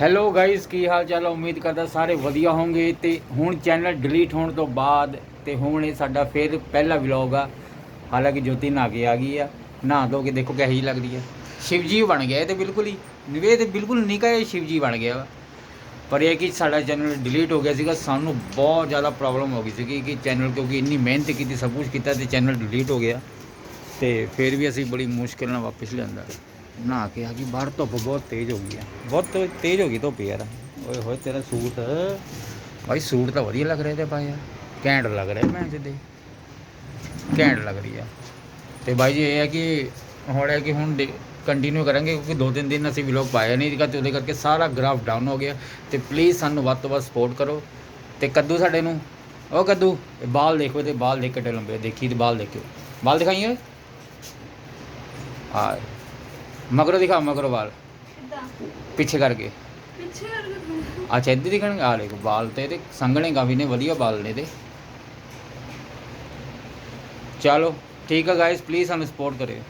Hello guys ਕੀ ਹਾਲ ਚਾਲ ਉਮੀਦ ਕਰਦਾ ਸਾਰੇ ਵਧੀਆ ਹੋਵੋਗੇ ਤੇ ਹੁਣ ਚੈਨਲ ਡਿਲੀਟ ਹੋਣ ਤੋਂ ਬਾਅਦ ਤੇ ਹੁਣ ਇਹ ਸਾਡਾ ਫਿਰ ਪਹਿਲਾ ਵਲੌਗ ਆ। ਹਾਲਾਂਕਿ ਜੋਤੀ ਨਹਾ ਕੇ ਆ ਗਈ ਆ। ਨਹਾ ਧੋ ਕੇ ਦੇਖੋ ਕਿਹੋ ਜਿਹੀ ਲੱਗਦੀ ਆ। ਸ਼ਿਵਜੀ ਬਣ ਗਿਆ ਇਹ ਤੇ ਬਿਲਕੁਲ ਹੀ। ਨਿਵੇ ਤੇ ਬਿਲਕੁਲ ਨਿੱਕਾ ਜਿਹਾ ਸ਼ਿਵਜੀ ਬਣ ਗਿਆ ਵਾ। ਪਰ ਇਹ ਕਿ ਸਾਡਾ ਚੈਨਲ ਡਿਲੀਟ ਹੋ ਗਿਆ ਸੀਗਾ, ਸਾਨੂੰ ਬਹੁਤ ਜ਼ਿਆਦਾ ਪ੍ਰੋਬਲਮ ਹੋ ਗਈ ਸੀਗੀ ਕਿ ਚੈਨਲ ਕਿਉਂਕਿ ਇੰਨੀ ਮਿਹਨਤ ਕੀਤੀ, ਸਭ ਕੁਝ ਕੀਤਾ ਤੇ ਚੈਨਲ ਡਿਲੀਟ ਹੋ ਗਿਆ। ਤੇ ਫਿਰ ਵੀ ਅਸੀਂ ਬੜੀ ਮੁਸ਼ਕਿਲ ਨਾਲ ਵਾਪਸ ਲਿਆਂਦਾ। ਨਹਾ ਕੇ ਆ ਗਈ। ਬਾਹਰ ਧੁੱਪ ਬਹੁਤ ਤੇਜ਼ ਹੋ ਗਈ ਆ। ਬਹੁਤ ਤੇਜ਼- ਹੋ ਗਈ ਧੁੱਪ ਯਾਰ। ਓਏ ਹੋਏ ਤੇਰਾ ਸੂਟ। ਭਾਈ ਸੂਟ ਤਾਂ ਵਧੀਆ ਲੱਗ ਰਿਹਾ ਤੇ ਪਾਇਆ ਘੈਂਟ ਲੱਗ ਰਿਹਾ ਮੈਂ ਤੇ ਘੈਂਟ ਲੱਗ ਰਹੀ ਆ। ਤੇ ਬਾਈ ਜੀ ਇਹ ਹੈ ਕਿ ਹੁਣ ਹੈ ਕਿ ਹੁਣ ਕੰਟੀਨਿਊ ਕਰਾਂਗੇ ਕਿਉਂਕਿ ਦੋ ਤਿੰਨ ਦਿਨ ਅਸੀਂ ਵਲੌਗ ਪਾਇਆ ਨਹੀਂ ਸੀਗਾ ਤੇ ਉਹਦੇ ਕਰਕੇ ਸਾਰਾ ਗ੍ਰਾਫ ਡਾਊਨ ਹੋ ਗਿਆ। ਤੇ ਪਲੀਜ਼ ਸਾਨੂੰ ਵੱਧ ਤੋਂ ਵੱਧ ਸਪੋਰਟ ਕਰੋ। ਤੇ ਕੱਦੂ ਸਾਡੇ ਨੂੰ। ਉਹ ਕੱਦੂ ਇਹ ਬਾਲ ਦੇਖੋ ਤੇ ਬਾਲ ਦੇਖ ਕੇ ਲੰਬੇ ਦੇਖੀ ਤੇ ਬਾਲ ਦੇਖਿਓ। ਬਾਲ ਦਿਖਾਈਏ ਆ ਮਗਰੋਂ ਦਿਖਾ ਮਗਰੋਂ ਕਿੱਦਾਂ? ਪਿੱਛੇ ਕਰਕੇ। ਪਿੱਛੇ ਕਰਕੇ ਥੋੜ੍ਹਾ। ਅੱਛਾ ਇੱਧਰ ਦਿਖਣਗੇ? ਆ ਦੇਖੋ ਬਾਲ ਤੇ ਇਹਦੇ ਸੰਘਣੇ ਕਾਫੀ ਨੇ ਵਧੀਆ ਬਾਲ ਨੇ ਇਹਦੇ। ਚਲੋ ਠੀਕ ਹੈ ਗਾਇਸ ਪਲੀਜ਼ ਸਾਨੂੰ ਸਪੋਰਟ ਕਰਿਓ।